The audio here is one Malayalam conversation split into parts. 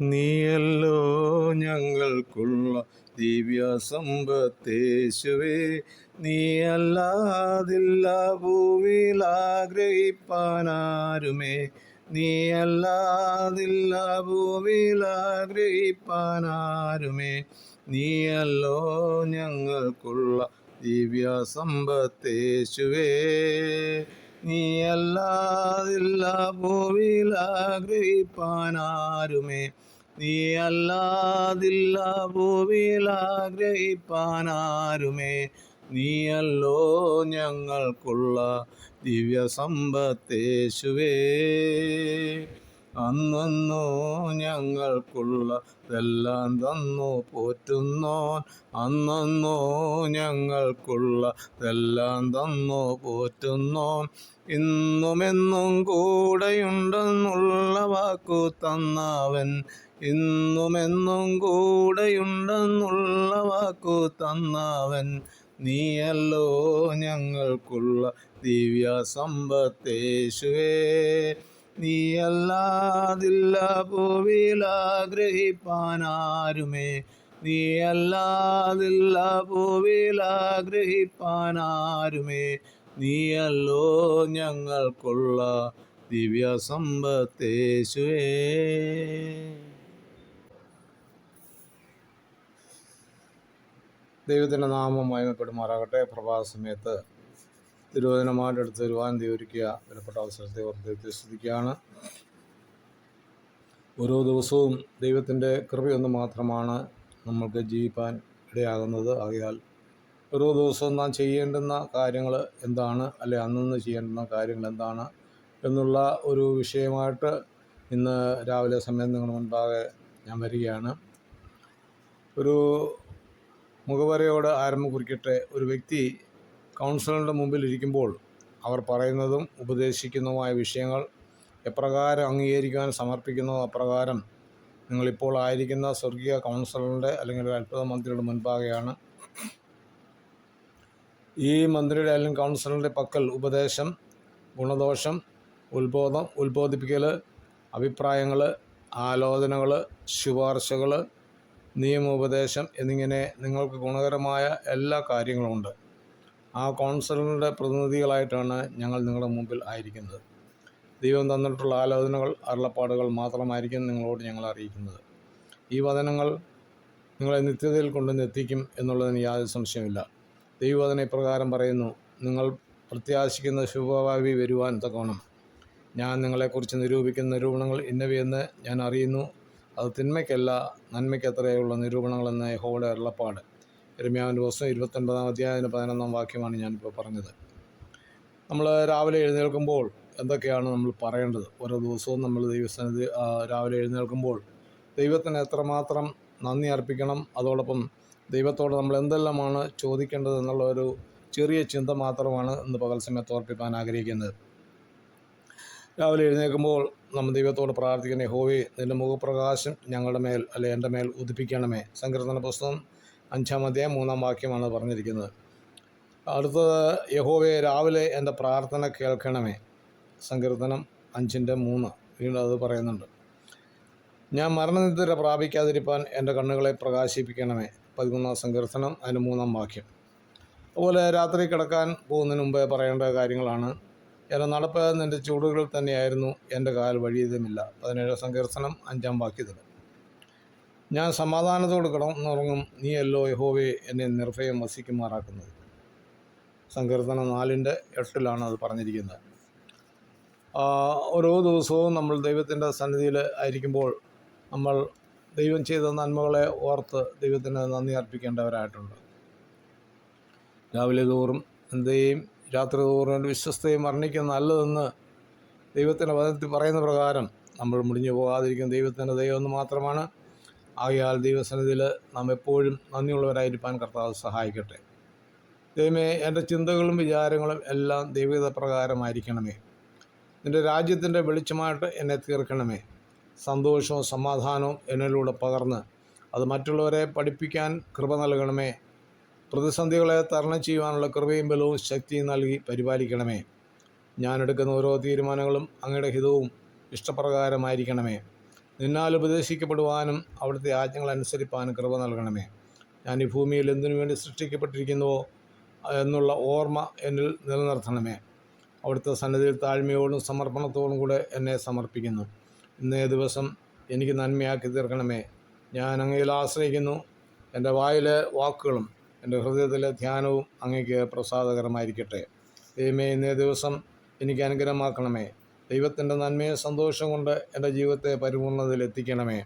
നീയല്ലോ ഞങ്ങൾക്കുള്ള ദിവ്യ സമ്പത്തേശുവേ നീയല്ലാതില്ല ഭൂമിയിൽ ആഗ്രഹിപ്പാനാരുമേ? നീയല്ലാതില്ല ഭൂമിയിൽ ആഗ്രഹിപ്പാനാരുമേ? നീയല്ലോ ഞങ്ങൾക്കുള്ള ദിവ്യ സമ്പത്തേശുവേ നീയല്ലാതില്ല ഭൂവിൽ ആഗ്രഹിപ്പാനാരുമേ നീയല്ലാതില്ല ഭൂവിൽ ആഗ്രഹിപ്പാനാരുമേ നീയല്ലോ ഞങ്ങൾക്കുള്ള ദിവ്യ സമ്പത്തേശുവേ അന്നു ഞങ്ങൾക്കുള്ളതെല്ലാം തന്നു പോറ്റുന്നോൻ അന്നു ഞങ്ങൾക്കുള്ളതെല്ലാം തന്നു പോറ്റുന്നോൻ ഇന്നുമെന്നും കൂടെയുണ്ടെന്നുള്ള വാക്കു തന്നവൻ ഇന്നുമെന്നും കൂടെയുണ്ടെന്നുള്ള വാക്കു തന്നവൻ നീയല്ലോ ഞങ്ങൾക്കുള്ള ദിവ്യ സമ്പത്തേശുവേ നീയല്ലാതില്ല ഭൂവിൽ ആഗ്രഹിപ്പാനാരുമേ നീയല്ലാതില്ല ഭൂവിൽ ആഗ്രഹിപ്പാനാരുമേ നീയല്ലോ ഞങ്ങൾക്കുള്ള ദിവ്യ സമ്പത്തേശുവേ ദൈവത്തിന്റെ നാമം മഹിമപ്പെടുമാറാകട്ടെ പ്രഭാത സമയത്ത് തിരുവചനമായിട്ട് എടുത്ത് തരുവാൻ ദൈവരിക്കുക വിലപ്പെട്ട അവസരത്തെ ഓർത്ത് സ്തുതിക്കുകയാണ് ഓരോ ദിവസവും ദൈവത്തിന്റെ കൃപയൊന്ന് മാത്രമാണ് നമ്മൾക്ക് ജീവിപ്പാൻ ഇടയാകുന്നത്. ആകയാൽ ഓരോ ദിവസവും നാം ചെയ്യേണ്ടുന്ന കാര്യങ്ങൾ എന്താണ്? അല്ലെ അന്നന്ന് ചെയ്യേണ്ടുന്ന കാര്യങ്ങൾ എന്താണ്? എന്നുള്ള ഒരു വിഷയമായിട്ട് ഇന്ന് രാവിലെ സമയം നിങ്ങളുടെ മുൻപാകെ ഞാൻ വരികയാണ്. ഒരു മുഖവരയോട് ആരംഭം കുറിക്കട്ടെ. ഒരു വ്യക്തി കൗൺസിലറുടെ മുമ്പിൽ ഇരിക്കുമ്പോൾ അവർ പറയുന്നതും ഉപദേശിക്കുന്നതുമായ വിഷയങ്ങൾ എപ്രകാരം അംഗീകരിക്കാൻ സമർപ്പിക്കുന്നതോ അപ്രകാരം നിങ്ങളിപ്പോൾ ആയിരിക്കുന്ന സ്വർഗീയ കൗൺസിലറിന്റെ അല്ലെങ്കിൽ ഒരു അത്ഭുത മന്ത്രിയുടെ മുൻപാകെയാണ്. ഈ മന്ത്രിയുടെ അല്ലെങ്കിൽ കൗൺസിലറിന്റെ പക്കൽ ഉപദേശം ഗുണദോഷം ഉത്ബോധം ഉത്ബോധിപ്പിക്കൽ അഭിപ്രായങ്ങൾ ആലോചനകൾ ശുപാർശകൾ നിയമോപദേശം എന്നിങ്ങനെ നിങ്ങൾക്ക് ഗുണകരമായ എല്ലാ കാര്യങ്ങളുമുണ്ട് ആ കൗൺസിലറുടെ പ്രതിനിധികളായിട്ടാണ് ഞങ്ങൾ നിങ്ങളുടെ മുമ്പിൽ ആയിരിക്കുന്നത്. ദൈവം തന്നിട്ടുള്ള ആലോചനകൾ അരുളപ്പാടുകൾ മാത്രമായിരിക്കും നിങ്ങളോട് ഞങ്ങൾ അറിയിക്കുന്നത്. ഈ വചനങ്ങൾ നിങ്ങളെ നിത്യതയിൽ കൊണ്ടുവന്നെത്തിക്കും എന്നുള്ളതിന് യാതൊരു സംശയമില്ല ദൈവവചന ഇപ്രകാരം പറയുന്നു നിങ്ങൾ പ്രത്യാശിക്കുന്ന ശുഭഭാവി വരുവാൻ തക്കോണം ഞാൻ നിങ്ങളെക്കുറിച്ച് നിരൂപിക്കുന്ന നിരൂപണങ്ങൾ ഇന്നവയെന്ന് ഞാൻ അറിയുന്നു. അത് തിന്മയ്ക്കല്ല നന്മയ്ക്കത്രയുള്ള നിരൂപണങ്ങളെന്ന് ഹോളെ അരുളപ്പാട്. എരുമ്യാവിന്റെ പുസ്തകം ഇരുപത്തൊൻപതാം അധ്യായത്തിന് പതിനൊന്നാം വാക്യമാണ് ഞാനിപ്പോൾ പറഞ്ഞത്. നമ്മൾ രാവിലെ എഴുന്നേൽക്കുമ്പോൾ എന്തൊക്കെയാണ് നമ്മൾ പറയേണ്ടത്? ഓരോ ദിവസവും നമ്മൾ ദൈവസന്നിധി രാവിലെ എഴുന്നേൽക്കുമ്പോൾ ദൈവത്തിന് എത്രമാത്രം നന്ദി അർപ്പിക്കണം? അതോടൊപ്പം ദൈവത്തോട് നമ്മൾ എന്തെല്ലാമാണ് ചോദിക്കേണ്ടത് എന്നുള്ള ഒരു ചെറിയ ചിന്ത മാത്രമാണ് ഇന്ന് പകൽ സമയത്ത് ഓർപ്പിക്കാൻ ആഗ്രഹിക്കുന്നത്. രാവിലെ എഴുന്നേൽക്കുമ്പോൾ നമ്മൾ ദൈവത്തോട് പ്രാർത്ഥിക്കുന്ന ഹോവി നിന്റെ മുഖപ്രകാശം ഞങ്ങളുടെ മേൽ അല്ലെ എന്റെ മേൽ ഉദിപ്പിക്കണമേ. സങ്കീർത്തന പുസ്തകം അഞ്ചാം അധ്യായം മൂന്നാം വാക്യമാണ് പറഞ്ഞിരിക്കുന്നത്. അടുത്തത് യഹോവെ രാവിലെ എന്റെ പ്രാർത്ഥന കേൾക്കണമേ. സങ്കീർത്തനം അഞ്ചിന്റെ മൂന്ന്. വീണ്ടും അത് പറയുന്നുണ്ട്. ഞാൻ മരണനിദ്ര പ്രാപിക്കാതിരിപ്പാൻ എന്റെ കണ്ണുകളെ പ്രകാശിപ്പിക്കണമേ. പതിമൂന്നാം സങ്കീർത്തനം അതിന്റെ മൂന്നാം വാക്യം. അതുപോലെ രാത്രി കിടക്കാൻ പോകുന്നതിന് മുമ്പേ പറയേണ്ട കാര്യങ്ങളാണ്. എന്റെ നടപ്പ് നിന്റെ ചൂടുകളിൽ തന്നെയായിരുന്നു. എന്റെ കാൽ വഴിയതുമില്ല. പതിനേഴാം സങ്കീർത്തനം അഞ്ചാം വാക്യത്തിൽ. ഞാൻ സമാധാനത്തോട് കിടന്നുറങ്ങും നീയല്ലോ യഹോവേ എന്നെ നിർഭയം വസിക്കുമാറാക്കുന്നത്. സങ്കീർത്തനം നാലിന്റെ എട്ടിലാണ് അത് പറഞ്ഞിരിക്കുന്നത്. ഓരോ ദിവസവും നമ്മൾ ദൈവത്തിന്റെ സന്നിധിയിൽ ആയിരിക്കുമ്പോൾ നമ്മൾ ദൈവം ചെയ്ത നന്മകളെ ഓർത്ത് ദൈവത്തിന് നന്ദി അർപ്പിക്കേണ്ടവരായിട്ടുണ്ട്. രാവിലെ തോറും എന്തെയും രാത്രി തോറും വിശ്വസ്തയും വർണിക്കുന്ന നല്ലതെന്ന് ദൈവത്തിന്റെ വചനത്തിൽ പറയുന്ന പ്രകാരം നമ്മൾ മുടിഞ്ഞു പോകാതിരിക്കും. ദൈവത്തിന്റെ ദൈവം എന്ന് മാത്രമാണ്. ആകയാൽ ദൈവസന്നിധിയിൽ നാം എപ്പോഴും നന്ദിയുള്ളവരായിരിക്കാൻ കർത്താവ് സഹായിക്കട്ടെ. ദൈവമേ എന്റെ ചിന്തകളും വിചാരങ്ങളും എല്ലാം ദൈവത പ്രകാരമായിരിക്കണമേ. നിന്റെ രാജ്യത്തിന്റെ വെളിച്ചമായിട്ട് എന്നെ തീർക്കണമേ. സന്തോഷവും സമാധാനവും എന്നിലൂടെ പകർന്ന് അത് മറ്റുള്ളവരെ പഠിപ്പിക്കാൻ കൃപ നൽകണമേ. പ്രതിസന്ധികളെ തരണം ചെയ്യുവാനുള്ള കൃപയും ബലവും ശക്തിയും നൽകി പരിപാലിക്കണമേ. ഞാനെടുക്കുന്ന ഓരോ തീരുമാനങ്ങളും അങ്ങയുടെ ഹിതവും ഇഷ്ടപ്രകാരമായിരിക്കണമേ. നിന്നാൽ ഉപദേശിക്കപ്പെടുവാനും അവിടുത്തെ ആജ്ഞകൾ അനുസരിപ്പാനും കൃപ നൽകണമേ. ഞാൻ ഈ ഭൂമിയിൽ എന്തിനു വേണ്ടി സൃഷ്ടിക്കപ്പെട്ടിരിക്കുന്നുവോ എന്നുള്ള ഓർമ്മ എന്നിൽ നിലനിർത്തണമേ. അവിടുത്തെ സന്നിധിയിൽ താഴ്മയോടും സമർപ്പണത്തോടും കൂടെ എന്നെ സമർപ്പിക്കുന്നു. ഇന്നേ ദിവസം എനിക്ക് നന്മയാക്കി തീർക്കണമേ. ഞാൻ അങ്ങയിൽ ആശ്രയിക്കുന്നു. എന്റെ വായിലെ വാക്കുകളും എന്റെ ഹൃദയത്തിലെ ധ്യാനവും അങ്ങേക്ക് പ്രസാദകരമായിരിക്കട്ടെ. ദൈവമേ ഇന്നേ ദിവസം എനിക്ക് അനുഗ്രഹമാക്കണമേ. ദൈവത്തിന്റെ നന്മയും സന്തോഷം കൊണ്ട് എന്റെ ജീവിതത്തെ പരിപൂർണതയിൽ എത്തിക്കണമേ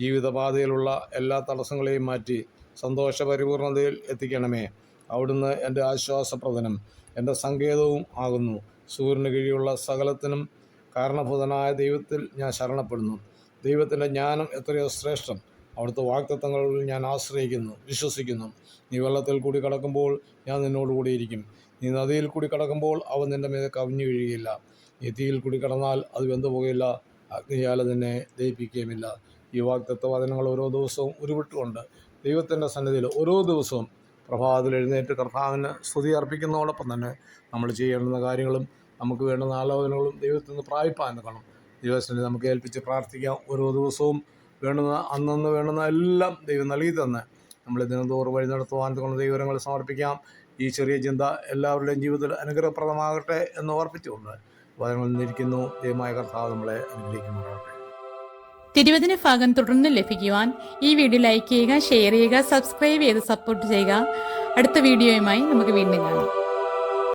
ജീവിതപാതയിലുള്ള എല്ലാ തടസ്സങ്ങളെയും മാറ്റി സന്തോഷ പരിപൂർണതയിൽ എത്തിക്കണമേ. അവിടുന്ന് എന്റെ ആശ്വാസപ്രദനം എന്റെ സങ്കേതവും ആകുന്നു. സൂര്യന് കീഴിലുള്ള സകലത്തിനും കാരണഭൂതനായ ദൈവത്തിൽ ഞാൻ ശരണപ്പെടുന്നു. ദൈവത്തിന്റെ ജ്ഞാനം എത്രയോ ശ്രേഷ്ഠം. അവിടുത്തെ വാക്തത്വങ്ങളിൽ ഞാൻ ആശ്രയിക്കുന്നു വിശ്വസിക്കുന്നു. നീ വെള്ളത്തിൽ കൂടി കടക്കുമ്പോൾ ഞാൻ നിന്നോടുകൂടിയിരിക്കും നീ നദിയിൽ കൂടി കടക്കുമ്പോൾ അവ നിന്റെ മീതെ കവിഞ്ഞു വീഴുകയില്ല. നീ തീയിൽ കൂടി കടന്നാൽ അത് വെന്തുപോകില്ല അഗ്നിയാൽ നിന്നെ ദഹിപ്പിക്കുകയുമില്ല. ഈ വാക്തത്വ വചനങ്ങൾ ഓരോ ദിവസവും ഉരുവിട്ടുകൊണ്ട് ദൈവത്തിന്റെ സന്നിധിയിൽ ഓരോ ദിവസവും പ്രഭാതത്തിൽ എഴുന്നേറ്റ് കർത്താവിന് സ്തുതി അർപ്പിക്കുന്നതോടൊപ്പം തന്നെ നമ്മൾ ചെയ്യേണ്ടുന്ന കാര്യങ്ങളും നമുക്ക് വേണ്ടുന്ന ആലോചനകളും ദൈവത്തിൽ നിന്ന് പ്രാപിപ്പാൻ കാണും ദൈവത്തിനെ നമുക്ക് ഏൽപ്പിച്ച് പ്രാർത്ഥിക്കാം. ഓരോ ദിവസവും വേണ്ടുന്ന അന്നന്ന് വേണ്ടുന്ന എല്ലാം ദൈവം നൽകി തന്നെ നമ്മൾ ദിനംതോറും വഴി നടത്തുവാൻ കൊണ്ട് ദൈവങ്ങൾ സമർപ്പിക്കാം. ഈ ചെറിയ ചിന്ത എല്ലാവരുടെയും ജീവിതത്തിൽ അനുഗ്രഹപ്രദമാകട്ടെ എന്ന് ഓർപ്പിച്ചുകൊണ്ട് വചനങ്ങളിൽ നിന്നിരിക്കുന്നു. ദൈവമായ കർത്താവ് നമ്മളെ അനുഗ്രഹിക്കുന്നുണ്ടാവട്ടെ തിരുവചന ഭാഗം തുടർന്ന് ലഭിക്കുവാൻ ഈ വീഡിയോ ലൈക്ക് ചെയ്യുക ഷെയർ ചെയ്യുക സബ്സ്ക്രൈബ് ചെയ്ത് സപ്പോർട്ട് ചെയ്യുക. അടുത്ത വീഡിയോയുമായി നമുക്ക് വീണ്ടും കാണാം.